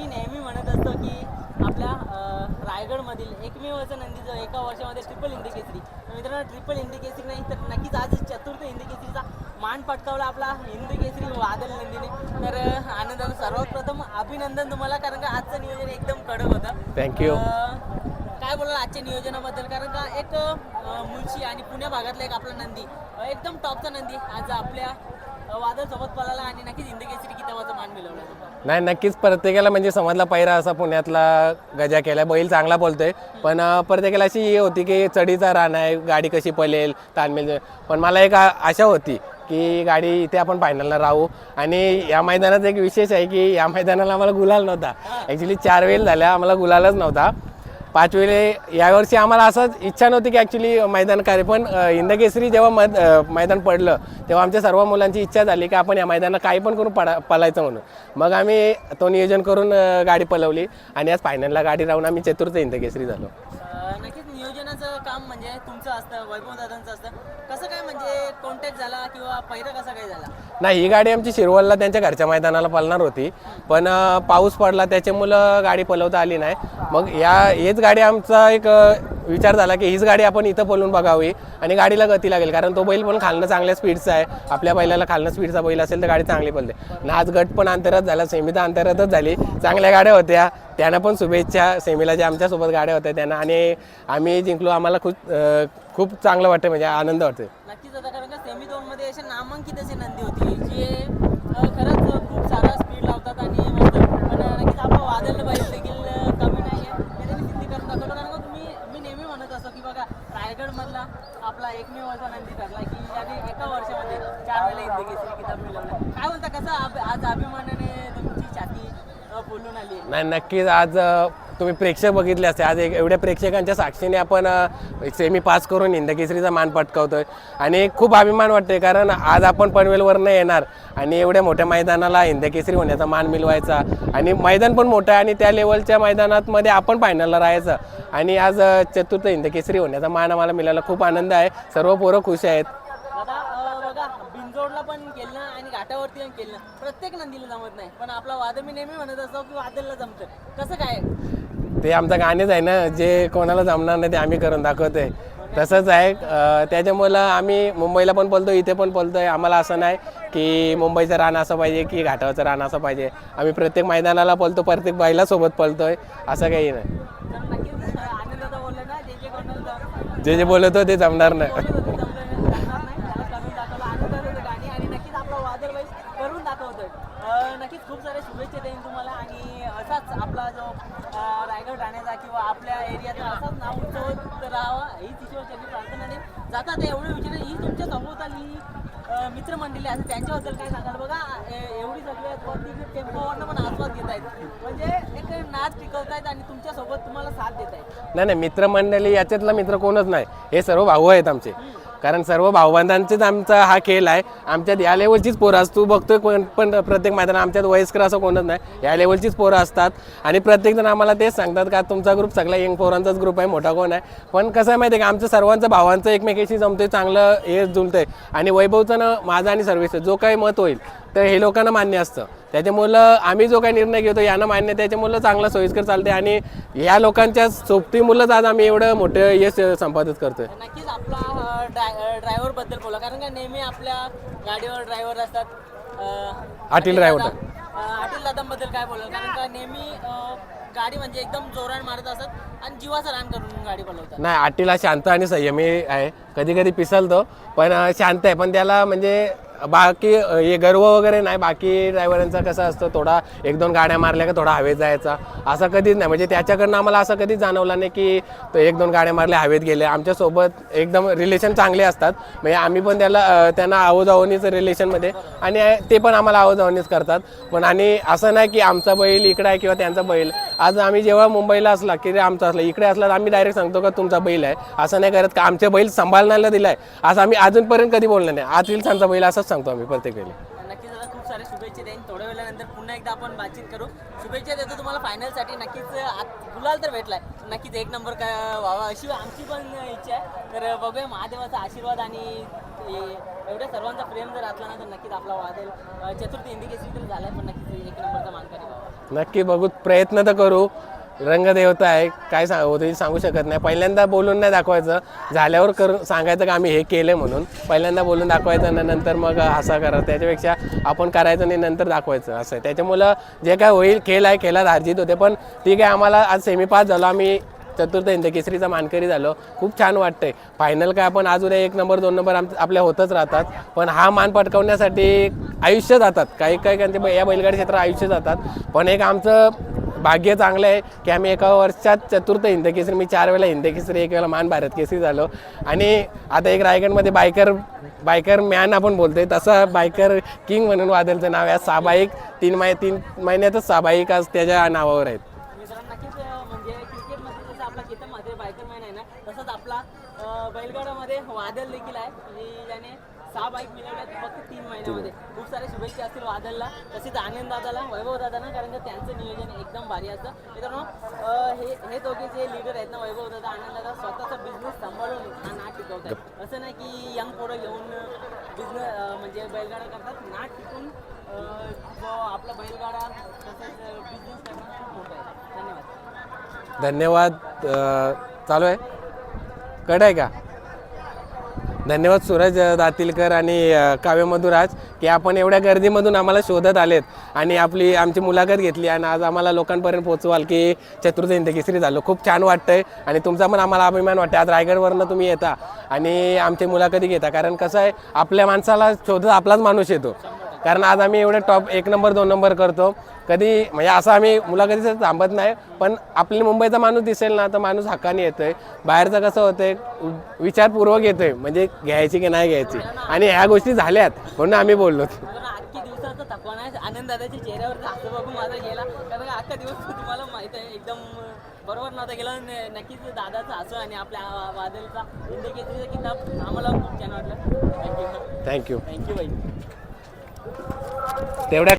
मी नेहमी म्हणत असतो की आपल्या रायगडमधील एकमेव असं नंदी जो एका वर्षामध्ये ट्रिपल हिंदी केसरी. तर मित्रांनो ट्रिपल हिंदी केसरी नाही तर नक्कीच आज चतुर्थ हिंदी केसरीचा मान पटकावला आपला हिंदी केसरी वादल नंदीने. तर आनंदानं सर्वात प्रथम अभिनंदन तुम्हाला कारण का आजचं नियोजन एकदम कडक होतं. थँक्यू काय बोलाल आजच्या नियोजनाबद्दल? कारण का एक मुळशी आणि पुण्या भागातला एक आपला नंदी एकदम टॉपचा नंदी. आज आपल्या वादळसोबत पळाला आणि नक्कीच हिंदी केसरी मान मिळवला तुम्हाला नाही नक्कीच प्रत्येकाला म्हणजे समजला पहिरा असा पुण्यातला गजा केला बैल चांगला बोलतोय. पण प्रत्येकाला अशी हे होती की चढीचा रान आहे गाडी कशी पळेल तालमेल पण मला एक आशा होती की गाडी इथे आपण फायनलला राहू. आणि या मैदानात एक विशेष आहे की या मैदानाला आम्हाला गुलाल नव्हता. ॲक्च्युली चार वेळ झाल्या आम्हाला गुलालच नव्हता. पाचवेले यावर्षी आम्हाला असंच इच्छा नव्हती की ॲक्च्युली मैदान कार्य पण इंदकेसरी जेव्हा मद मैदान पडलं तेव्हा आमच्या सर्व मुलांची इच्छा झाली की आपण या मैदानात काही पण करून पडा पलायचं म्हणून. मग आम्ही तो नियोजन करून गाडी पलवली आणि आज फायनलला गाडी राहून आम्ही चतुर्थ इंदकेसरी झालो. नक्कीच नियोजनाचं काम असतं वैभव दादांचं असतं. कसं काय म्हणजे कॉन्टॅक्ट झाला किंवा पहिरं कसा काय झाला? नाही ही गाडी आमची शिरवलला त्यांच्या घरच्या मैदानाला पळणार होती. पण अ, पाऊस पडला त्याच्यामुळं गाडी पलवता आली नाही. मग या हेच गाडी आमचा एक अ, विचार झाला की हीच गाडी आपण इथं बोलून बघावी आणि गाडीला गती लागेल. कारण तो बैल पण खालनं चांगल्या स्पीडचा आहे. आपल्या बैलाला खालनं स्पीडचा बैल असेल तर गाडी चांगली बोलते आणि आज गट पण अंतरात झाला सेमीचा अंतरातच झाली. चांगल्या गाड्या होत्या. त्यांना पण शुभेच्छा. सेमीला ज्या आमच्यासोबत गाड्या होत्या त्यांना. आणि आम्ही जिंकलो. आम्हाला खूप खूप चांगलं वाटतं. म्हणजे आनंद वाटतो नक्कीच होता कारण का सेमी दोन मध्ये असे नामांकित अशी नंदी होती जे खरंच खूप सारा स्पीड लावतात आणि मस्त पण नक्कीच आपला वादळ बैल देखील अं, कमी नाही आहे हे त्यांनी सिद्धी करून दाखवलं कारण का तुम्ही मी नेहमी म्हणत असतो की बघा रायगडमधला आपला एकमेव असा नंदी ठरला की याने एका वर्षामध्ये चार वेळेला हिंदी केसरी किताब मिळवला. काय बोलता कसं आज अभिमानाने तुमची छाती बोलून फुलून आली नाही नक्कीच आज तुम्ही प्रेक्षक बघितले असते. आज एक एवढ्या प्रेक्षकांच्या साक्षीने आपण सेमी पास करून इंदकेसरीचा मान पटकावतोय. आणि खूप अभिमान वाटतोय कारण आज आपण पनवेलवरनं येणार. आणि एवढ्या मोठ्या मैदानाला हिंदकेसरी होण्याचा मान मिळवायचा. आणि मैदान पण मोठं आहे आणि त्या लेवलच्या मैदानातमध्ये आपण फायनलला राहायचं. आणि आज चतुर्थ हिंदकेसरी होण्याचा मान आम्हाला मिळाला खूप आनंद आहे. सर्व पोरं खुश आहेत. पण केलं आणि घाटावरती पण केलं प्रत्येक नंदीला जमत नाही. पण आपला वादळ मी नेहमी म्हणत असतो की वादळला जमतं कसं काय? ते आमचं गाणेच आहे ना जे कोणाला जमणार नाही ते आम्ही करून दाखवतोय. तसंच आहे त्याच्यामुळं आम्ही मुंबईला पण बोलतो इथे पण बोलतोय. आम्हाला असं नाही की मुंबईचं रान असं पाहिजे की घाटावरचं रान असं पाहिजे. आम्ही प्रत्येक मैदानाला पळतो प्रत्येक बैलासोबत आहे असं काही नाही. जे जे बोलतो ते जमणार नाही. बोलत होते जमणार नाही, नक्कीच नक्कीच खूप साऱ्या शुभेच्छा देईन तुम्हाला. आणि असाच आपला जो रायगड राहण्याचा किंवा आपल्या एरियाचा असाच नाव उंचवत राहावा हीच ईश्वरचरणी प्रार्थना आणि जातात एवढे विचार ही तुमच्या सभोवताली मित्रमंडळी असं त्यांच्याबद्दल काय सांगाल? बघा एवढी सगळे टेम्पोवरनं पण आस्वाद घेत आहेत. म्हणजे एक नाच टिकवतायत आणि तुमच्यासोबत तुम्हाला साथ देत आहेत. नाही नाही मित्रमंडळी याच्यातला मित्र कोणच नाही. हे सर्व भाऊ आहेत आमचे. कारण सर्व भाऊबंधांचेच आमचा हा खेळ आहे. आमच्यात या लेवलचीच पोरं असतो तू बघतोय कोण पण प्रत्येक मैदानात आमच्यात वयस्कर असं कोणच नाही. या लेवलचीच पोरं असतात. आणि प्रत्येकजण आम्हाला तेच सांगतात का तुमचा ग्रुप सगळा यंग पोरांचाच ग्रुप आहे मोठा कोण आहे. पण कसं आहे माहिती आहे का? आमचं सर्वांचं भावांचं एकमेकाशी जमतंय चांगलं हे जुळतंय आणि वैभवचं ना माझा आणि सर्व्हिस जो काही मत होईल तर हे लोकांना मान्य असतं. त्याच्यामुळं आम्ही जो काही निर्णय घेतो यांना मान्य त्याच्यामुळं चांगलं सोयीस्कर चालते आणि या लोकांच्या सोबतीमुळंच आज आम्ही एवढं मोठं यश संपादित करतोय. नक्कीच आपला ड्रायव्हरबद्दल बोला. कारण का नेहमी आपल्या गाडीवर ड्रायव्हर असतात. अटील. दादा, अं, अटील दादांबद्दल काय बोलाल? कारण का नेहमी गाडी म्हणजे एकदम जोरान मारत असतात आणि जीवाचं रान करून गाडी बोलवतात. नाही आटीला शांत आणि संयमी आहे. कधी कधी पिसलतो पण शांत आहे. पण त्याला म्हणजे बाकी हे गर्व वगैरे नाही बाकी ड्रायव्हरांचा कसं असतं थोडा एक दोन गाड्या मारल्या का थोडा हवेत जायचा. असं कधीच नाही म्हणजे त्याच्याकडनं आम्हाला असं कधीच जाणवलं नाही की तो एक दोन गाड्या मारल्या हवेत गेले आमच्यासोबत एकदम रिलेशन चांगले असतात. म्हणजे आम्ही पण त्याला त्यांना आवाजावणीचं रिलेशनमध्ये आणि ते पण आम्हाला आवाजावणीच करतात. पण आणि असं नाही की आमचा बैल इकडे आहे किंवा त्यांचा बैल. आज आम्ही जेव्हा मुंबईला असला की रे आमचा असला इकडे असला तर आम्ही डायरेक्ट सांगतो का तुमचा बैल आहे. असं नाही करत का आमच्या बैल सांभाळण्याला दिलाय. असं आम्ही अजूनपर्यंत कधी बोललं नाही. आज त्यांचा बैल असं सांगतो आम्ही प्रत्येक वेळी नक्कीच दादा खूप सारे शुभेच्छा देईन. थोड्या वेळानंतर पुन्हा एकदा आपण बातचीत करू. शुभेच्छा देतो तुम्हाला फायनलसाठी नक्कीच आत- गुलाल तर भेटलाय. नक्कीच एक नंबर काय व्हावा अशी आमची पण इच्छा आहे. तर बघूया महादेवाचा आशीर्वाद आणि एवढ्या सर्वांचा प्रेम जर असला ना तर नक्कीच आपला वादेल चतुर्थी हिंदी केसरी तर झालाय पण नक्कीच एक नंबरचा मानकरी व्हावा. नक्की बघू प्रयत्न तर करू. रंगदेवता आहे काय सांग होतं सांगू शकत नाही. पहिल्यांदा बोलून नाही दाखवायचं. झाल्यावर करून सांगायचं का आम्ही हे केलं म्हणून. पहिल्यांदा बोलून दाखवायचं ना नंतर मग असा करा त्याच्यापेक्षा आपण करायचं नाही नंतर दाखवायचं असं आहे. त्याच्यामुळं जे काय होईल खेळ आहे खेळात हारजीत होते पण ठीक आहे आम्हाला आज सेमी पास झालो. आम्ही चतुर्थ हिंद केसरीचा मानकरी झालो. खूप छान वाटतंय. फायनल काय आपण अजून एक नंबर दोन नंबर आम आपल्या होतच राहतात. पण हा मान पटकवण्यासाठी आयुष्य जातात. काही काही त्यांचे या बैलगाडी क्षेत्रात आयुष्य जातात. पण एक आमचं भाग्य चांगलं आहे की आम्ही एका वर्षात चतुर्थ हिंद केसरी मी चार वेळा हिंद केसरी एक वेळा मान भारत केसरी झालो. आणि आता एक रायगडमध्ये बायकर बायकर मॅन आपण बोलतोय तसं बायकर किंग म्हणून वादलचं नाव आहे. साबाईक तीन माय तीन महिन्यातच साबाईक आज त्याच्या नावावर आहेत. आपला बैलगाडामध्ये वादल देखील आहे. ज्याने सहा बाईक मिळवल्यात फक्त तीन महिन्यामध्ये. खूप सारे शुभेच्छा असतील वादलला तसेच आनंद दादाला वैभव दादाला कारण का त्यांचं नियोजन एकदम भारी असतं. मित्रांनो हे हे दोघे जे लीडर आहेत ना वैभव दादा आनंद दादा स्वतःचा बिझनेस सांभाळून हा नाट टिकवतात असं नाही की यंग पोरं घेऊन बिझनेस म्हणजे बैलगाडा करतात. नाट टिकून आपला बैलगाडा तसंच बिझनेस करणं खूप मोठं आहे. धन्यवाद. धन्यवाद. चालू आहे? कट आहे का? धन्यवाद सूरज दातीलकर आणि काव्य मधुराज की आपण एवढ्या गर्दीमधून आम्हाला शोधत आलेत आणि आपली आमची मुलाखत घेतली आणि आज आम्हाला लोकांपर्यंत पोहोचवाल की चतुर्थ किसरी झालो. खूप छान वाटतंय आणि तुमचा पण आम्हाला अभिमान वाटतं आज रायगडवरनं तुम्ही येता आणि आमची मुलाखती घेता. कारण कसं आहे आपल्या माणसाला शोधत आपलाच माणूस येतो. कारण आज आम्ही एवढे टॉप एक नंबर दोन नंबर करतो. कधी म्हणजे असं आम्ही मुलाखतीचं थांबत नाही पण आपली मुंबईचा माणूस दिसेल ना तर माणूस हक्काने येतोय. बाहेरचं कसं होतंय विचारपूर्वक येतोय म्हणजे घ्यायची की नाही घ्यायची. आणि ह्या गोष्टी झाल्यात म्हणून आम्ही बोललो. आनंदाच्या चेहऱ्यावर हसू बघून माझा गेला. कारण का अख्खा दिवस तुम्हाला माहीत आहे एकदम बरोबर नव्हता गेला. न- नक्कीच दादाचा हसू आणि आपल्या आ- वादलचा हिंदी केसरीचा किताब आम्हाला खूप छान वाटलं. Thank you thank you thank you बाई. तेवढ्या